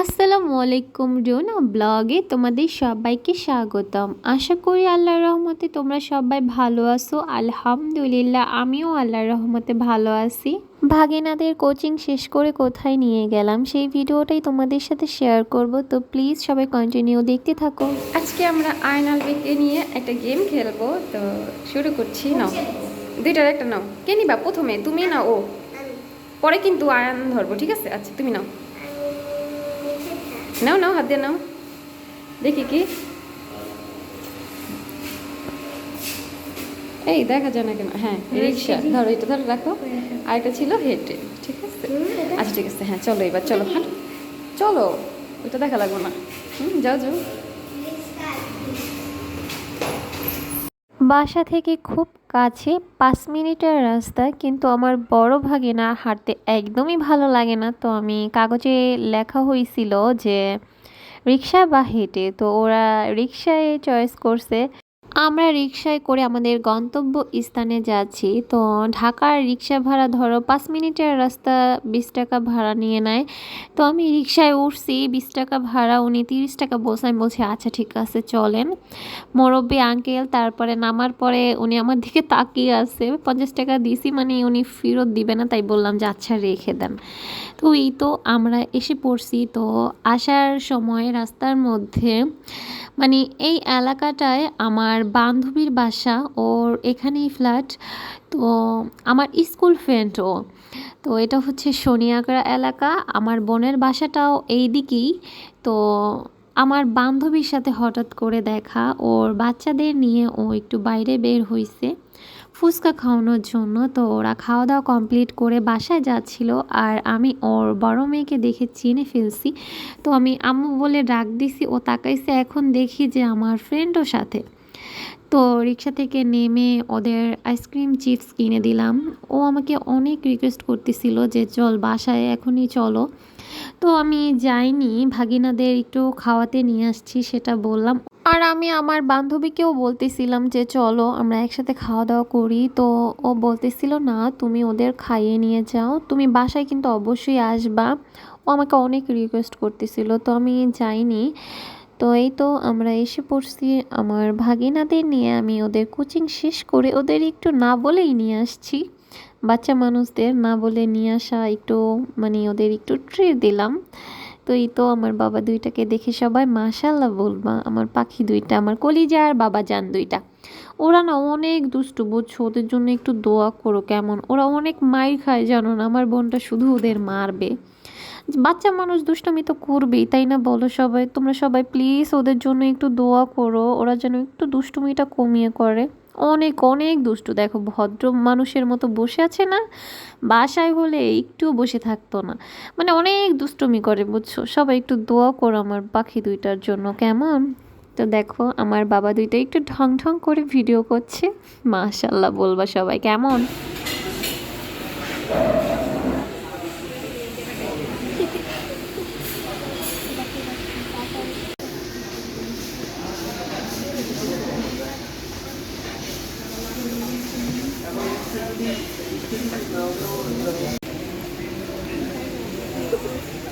আসসালামু আলাইকুম রুনা ব্লগে তোমাদের সবাইকে স্বাগতম। আশা করি আল্লাহর রহমতে তোমরা সবাই ভালো আছো। আলহামদুলিল্লাহ, আমিও আল্লাহর রহমতে ভালো আছি। ভাগিনাদের কোচিং শেষ করে কোথায় নিয়ে গেলাম সেই ভিডিওটাই তোমাদের সাথে শেয়ার করব। তো প্লিজ সবাই কন্টিনিউ দেখতে থাকো। আজকে আমরা আয়নাল বেকে নিয়ে একটা গেম খেলব। তো শুরু করছি, নাও। দুইটার একটা নাও। কে নিবা? প্রথমে তুমি না ও। পরে কিন্তু আয়ন ধরবো, ঠিক আছে? আচ্ছা তুমি নাও। নাও নাও হাত দিয়ে নাও। দেখি কি। এই দেখা যায় না কেন? হ্যাঁ রিক্সা। ধরো এটা ধরো রাখো। আর একটা ছিল হেঁটে ঠিক আছে? আচ্ছা ঠিক আছে হ্যাঁ চলো এবার চলো হ্যাঁ চলো ওটা দেখা লাগবো না। হুম যাও যাও। বাসা থেকে খুব কাছে, পাঁচ মিনিটের রাস্তা, কিন্তু আমার বড় ভাগিনা হাঁটতে একদমই ভালো লাগে না। তো আমি কাগজে লেখা হয়েছিল যে রিক্সা বা হেঁটে। তো ওরা রিক্সায় চয়েস করছে। আমরা রিক্সায় করে আমাদের গন্তব্য স্থানে যাচ্ছি। তো ঢাকার রিক্সা ভাড়া ধরো পাঁচ মিনিটের রাস্তা বিশ টাকা ভাড়া নিয়ে নেয়। তো আমি রিক্সায় উঠছি, বিশ টাকা ভাড়া, উনি তিরিশ টাকা বলছে, আমি বলছি আচ্ছা ঠিক আছে, চলেন। মুরব্বী আঙ্কেল তারপরে নামার পরে উনি আমার দিকে তাকিয়ে আছে। পঞ্চাশ টাকা দিছি মানে উনি ফেরত দিবে না, তাই বললাম যে আচ্ছা রেখে দেন। তো এই তো আমরা এসে পড়ছি। তো আসার সময় রাস্তার মধ্যে মানে এই এলাকাটায় আমার বান্ধবীর বাসা, ওর এখানেই ফ্ল্যাট তো আমার স্কুল ফ্রেন্ড ও। তো এটা হচ্ছে সোনিয়াগড়া এলাকা, আমার বোনের বাসাটাও এই দিকেই। তো আমার বান্ধবীর সাথে হঠাৎ করে দেখা, ওর বাচ্চাদের নিয়ে ও একটু বাইরে বের হয়েছে ফুচকা খাওয়ানোর জন্য তো ওরা খাওয়া দাওয়া কমপ্লিট করে বাসায় যাচ্ছিল আর আমি ওর বড় মেয়েকে দেখে চিনে ফেলছি। তো আমি আম্মু বলে ডাক দিছি, ও তাকাইছে, এখন দেখি যে আমার ফ্রেন্ডও সাথে। তো রিক্সা থেকে নেমে ওদের আইসক্রিম চিপস কিনে দিলাম। ও আমাকে অনেক রিকোয়েস্ট করতেছিল যে, চল বাসায় এখনই চলো। তো আমি যাইনি, ভাগিনাদের একটু খাওয়াতে নিয়ে আসছি, সেটা বললাম। আর আমি আমার বান্ধবীকেও বলতেছিলাম যে, চলো, আমরা একসাথে খাওয়া দাওয়া করি। তো ও বলতেছিল, না, তুমি ওদের খাইয়ে নিয়ে যাও। তুমি বাসায় কিন্তু অবশ্যই আসবা। ও আমাকে অনেক রিকোয়েস্ট করতেছিল, তো আমি যাইনি। তো এই তো আমরা এসে পড়ছি আমার ভাগিনাদের নিয়ে। আমি ওদের কোচিং শেষ করে ওদের একটু না বলেই নিয়ে আসছি। বাচ্চা মানুষদের না বলে নিয়ে আসা, একটু মানে ওদের একটু ট্রিট দিলাম। তো এই তো আমার বাবা দুইটাকে দেখে সবাই মাশাল্লাহ বলবা আমার পাখি দুইটা, আমার কলিজা আর বাবা যান দুইটা। ওরা না অনেক দুষ্টু বুঝছ, ওদের জন্য একটু দোয়া করো কেমন। ওরা অনেক মাই খায় জানো না, আমার বোনটা শুধু ওদের মারবে। বাচ্চা মানুষ দুষ্টামি তো করবেই, তাই না বলো সবাই? তোমরা সবাই প্লিজ ওদের জন্য একটু দোয়া করো, ওরা যেন একটু দুষ্টুমিটা কমিয়ে করে। অনেক অনেক দুষ্টু। দেখো, ভদ্র মানুষের মতো বসে আছে না, বাসায় হলে একটুও বসে থাকতো না। মানে অনেক দুষ্টুমি করে, বুঝছ? সবাই একটু দোয়া করো আমার পাখি দুইটার জন্য, কেমন? তো দেখো, আমার বাবা দুইটা একটু ঢং ঢং করে ভিডিও করছে। মাশাল্লাহ বলবা সবাই, কেমন? Thank you.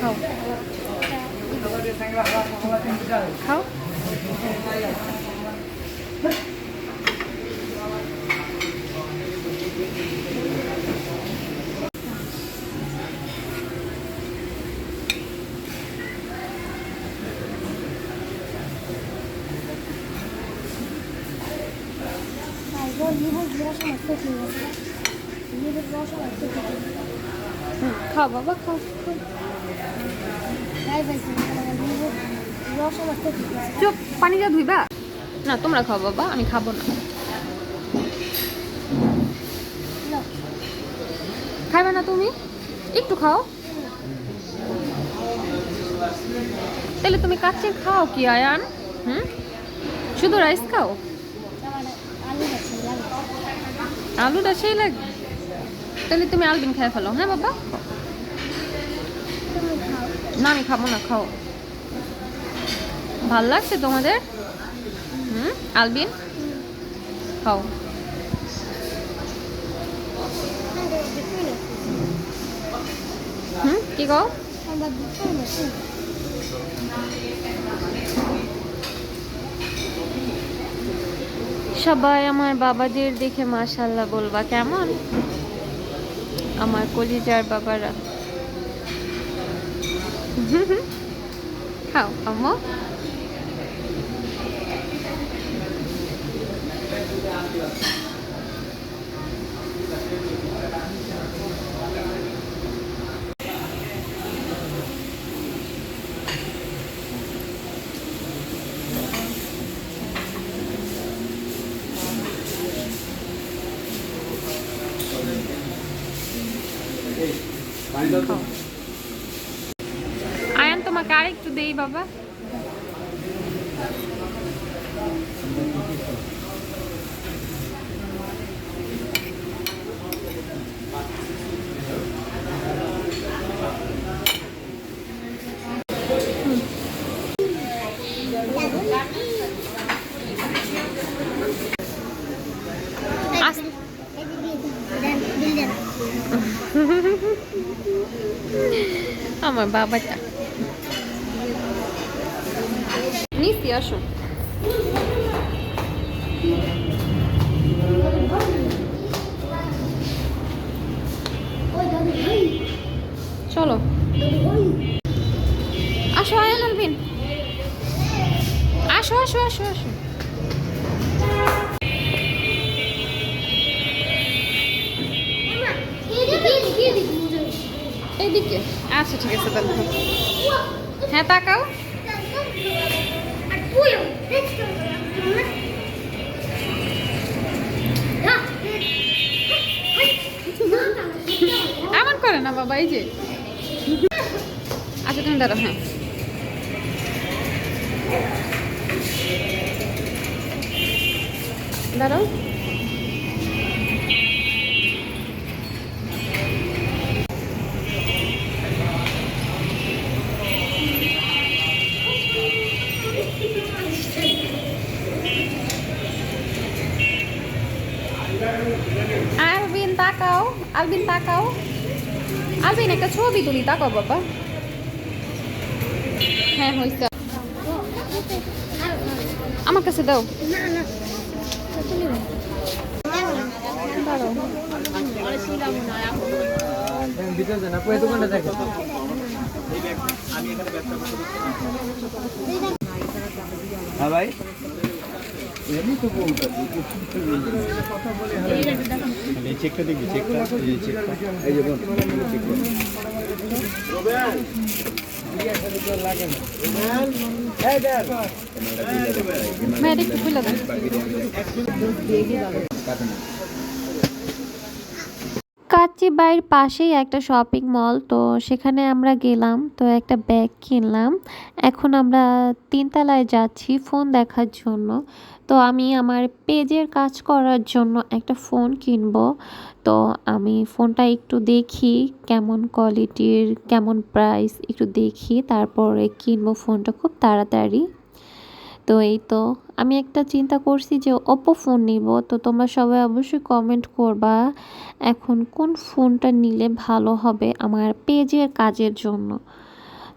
খাও খাও 이거 চুপ পানি যা ধুইবা। না তোমরা খাও বাবা আমি খাব না। 나 খাইবা না তুমি? একটু খাও। তাহলে তুমি কাচ্চি খাও কি আয়ান? হুম? শুধু রাইস খাও? আলুটা সেই লাগে। তাহলে তুমি আলবিন খেয়ে ফেলো হ্যাঁ বাবা? না আমি খাব না, খাও। ভালো লাগছে তোমাদের? হুম, আলবিন? খাও। হুম, কি খাও? সবাই আমার বাবাদের দেখে মাশাল্লাহ বলবা, কেমন? আমার কলিজার বাবারা। খাও আম্মু খাও। আয়ান তোমাকে আরেকটু দেই বাবা। আমার বাবাটা। নিচে আসো চলো আসো আসো আসো আসো আসো এইদিকে আচ্ছা ঠিক আছে তাহলে হ্যাঁ তাকাও বাবা এই যে। আচ্ছা তুমি দাঁড়াও হ্যাঁ। দাঁড়াও। আলবিন তাকাও। আলবিন তাকাও। আলবিন একটা ছবি তুলি তাকাও বাবা। হ্যাঁ হয়েছে আমার কাছে দাও। হ্যাঁ ভাই এমনি তো বলতে এই চেকটা দেখবি এই যে দাও কাচ্চিবাইয়ের পাশেই একটা শপিং মল তো সেখানে আমরা গেলাম তো একটা ব্যাগ কিনলাম। এখন আমরা তিনতলায় যাচ্ছি ফোন দেখার জন্য। তো আমি আমার পেজের কাজ করার জন্য একটা ফোন কিনব। তো আমি ফোনটা একটু দেখি কেমন কোয়ালিটির, কেমন প্রাইস একটু দেখি, তারপরে কিনবো ফোনটা খুব তাড়াতাড়ি। তো এই তো, আমি একটা চিন্তা করছি যে ওপো ফোন নিব। তো তোমরা সবাই অবশ্যই কমেন্ট করবা এখন কোন ফোনটা নিলে ভালো হবে আমার পেজের কাজের জন্য।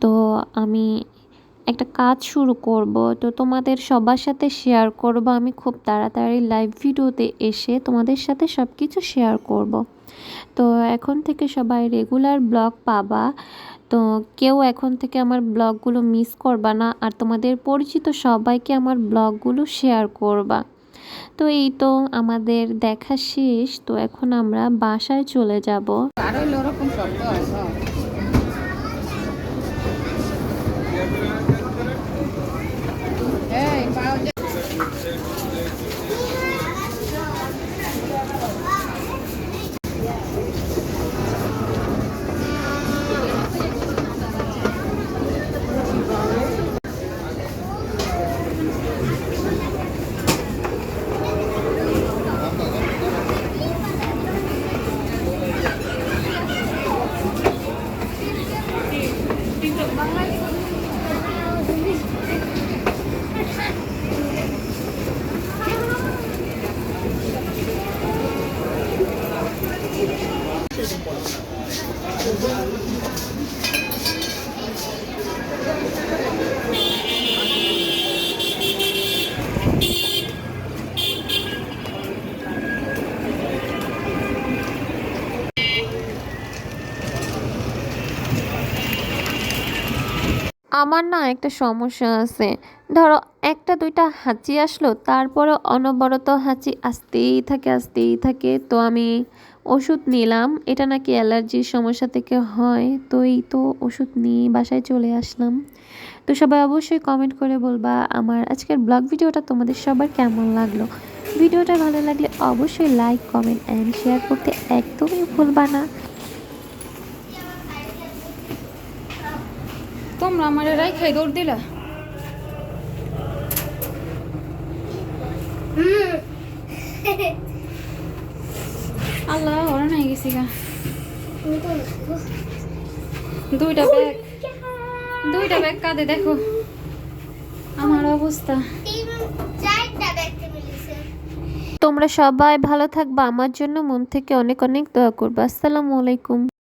তো আমি একটা কাজ শুরু করব। তো তোমাদের সবার সাথে শেয়ার করব। আমি খুব তাড়াতাড়ি লাইভ ভিডিওতে এসে তোমাদের সাথে সব কিছু শেয়ার করব। তো এখন থেকে সবাই রেগুলার ব্লগ পাবা। তো কেউ এখন থেকে আমার ব্লগগুলো মিস করবা না। আর তোমাদের পরিচিত সবাইকে আমার ব্লগগুলো শেয়ার করবা। তো এই তো আমাদের দেখা শেষ। তো এখন আমরা বাসায় চলে যাব। আরও ওরকম শব্দ আছে এই পাও আমার না একটা সমস্যা আছে। ধরো একটা দুইটা হাঁচি আসলো তারপরে অনবরত হাঁচি আসতেই থাকে আসতেই থাকে। তো আমি ওষুধ নিলাম, এটা নাকি অ্যালার্জির সমস্যা থেকে হয়, তো এই তো ওষুধ নিয়ে বাসায় চলে আসলাম। তো সবাই অবশ্যই কমেন্ট করে বলবা আমার আজকের ব্লগ ভিডিওটা তোমাদের সবার কেমন লাগল? ভিডিওটা ভালো লাগলে অবশ্যই লাইক কমেন্ট অ্যান্ড শেয়ার করতে একদমই ভুলবা না। তোমরা আমার রাইখাই দৌড় দিলা? আল্লাহ ওরা নাই গেছি গা। দুইটা ব্যাগ। দুইটা ব্যাগ কাঁদে দেখো। আমার অবস্থা। তোমরা সবাই ভালো থাকবা। আমার জন্য মন থেকে অনেক অনেক দোয়া করবা। আসসালামু আলাইকুম।